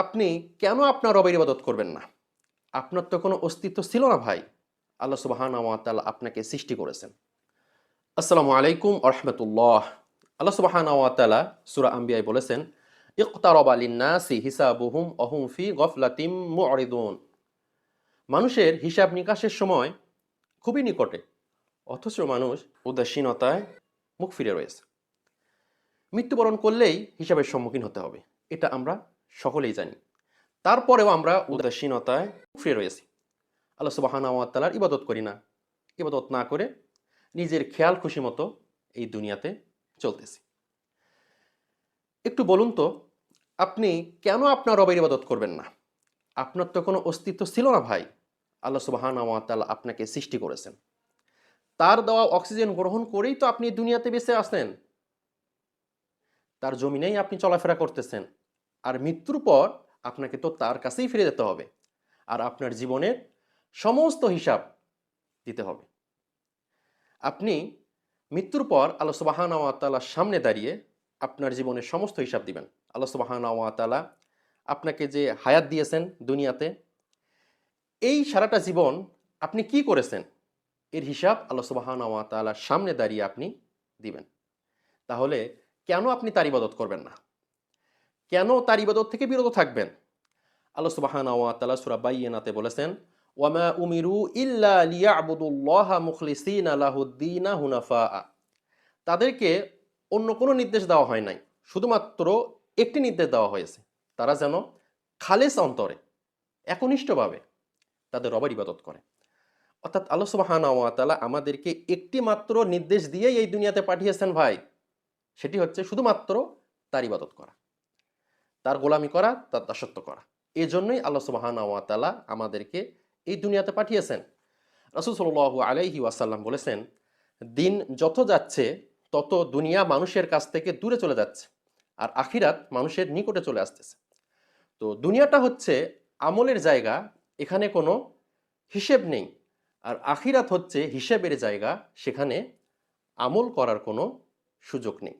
আপনি কেন আপনার রবের ইবাদত করবেন না? আপনার তো কোনো অস্তিত্ব ছিল না ভাই। আল্লাহ সুবাহান আপনাকে সৃষ্টি করেছেন। আসসালামু আলাইকুম আরহামতুল্লাহ আল্লাহ সুবাহান তাআলা সুরা আম্বিয়ায় বলেছেন, ইকতারব আলিন্নাসি হিসাবুহুম অহুম ফি গফলাতিম মুরিদুন। মানুষের হিসাব নিকাশের সময় খুবই নিকটে, অথচ মানুষ উদাসীনতায় মুখ ফিরে রয়েছে। মৃত্যুবরণ করলেই হিসাবের সম্মুখীন হতে হবে। এটা আমরা সকলেই জানি। তারপরেও আমরা উদাসীনতায় ফিরে রয়েছি। আল্লাহ সুবাহানা ইবাদত করি না, ইবাদত না করে নিজের খেয়াল খুশি মতো এই দুনিয়াতে চলতেছি। একটু বলুন তো, আপনি কেন আপনার রবের ইবাদত করবেন না? আপনার তো কোনো অস্তিত্ব ছিল না ভাই। আল্লাহ সুবাহানা তালা আপনাকে সৃষ্টি করেছেন। তার দেওয়া অক্সিজেন গ্রহণ করেই তো আপনি দুনিয়াতে বেঁচে আসেন তার জমিনেই আপনি চলাফেরা করতেছেন। আর মৃত্যুর পর আপনাকে তো তার কাছেই ফিরে যেতে হবে। আর আপনার জীবনের সমস্ত হিসাব দিতে হবে। আপনি মৃত্যুর পর আল্লাহ সুবাহানাওয়াতালার সামনে দাঁড়িয়ে আপনার জীবনের সমস্ত হিসাব দিবেন। আল্লাহ সুবাহানাওয়াতালা আপনাকে যে হায়াত দিয়েছেন দুনিয়াতে, এই সারাটা জীবন আপনি কি করেছেন? এর হিসাব আল্লাহ সুবাহানাওয়াতালার সামনে দাঁড়িয়ে আপনি দিবেন। তাহলে কেন আপনি তার ইবাদত করবেন না? কেন তার ইবাদত থেকে বিরত থাকবেন? আল্লাহ সুবাহান ওয়াতালা সুরা বাইয়েনাতে বলেছেন, ওয়ামা উমিরু ইল্লা লিয়াবুদুল্লাহ মুখলিসিন আলাহুদ্দিনা হুনাফা তাদেরকে অন্য কোনো নির্দেশ দেওয়া হয় নাই, শুধুমাত্র একটি নির্দেশ দেওয়া হয়েছে, তারা যেন খালেস অন্তরে, একনিষ্ঠভাবে তাদের রবার ইবাদত করে। অর্থাৎ আল্লাহ সুবাহান ওয়াতালা আমাদেরকে একটি মাত্র নির্দেশ দিয়েই এই দুনিয়াতে পাঠিয়েছেন ভাই, সেটি হচ্ছে শুধুমাত্র তার ইবাদত করা। তার গোলামি করা, তার দাসত্ব করা। এই জন্যই আল্লাহ সুবাহান আমাদেরকে এই দুনিয়াতে পাঠিয়েছেন। রসুল সাল আলাইহি ওয়াসাল্লাম বলেছেন, দিন যত যাচ্ছে, তত দুনিয়া মানুষের কাছ থেকে দূরে চলে যাচ্ছে, আর আখিরাত মানুষের নিকটে চলে আসতেছে। তো দুনিয়াটা হচ্ছে আমলের জায়গা, এখানে কোনো হিসেব নেই। আর আখিরাত হচ্ছে হিসেবের জায়গা, সেখানে আমল করার কোনো সুযোগ নেই।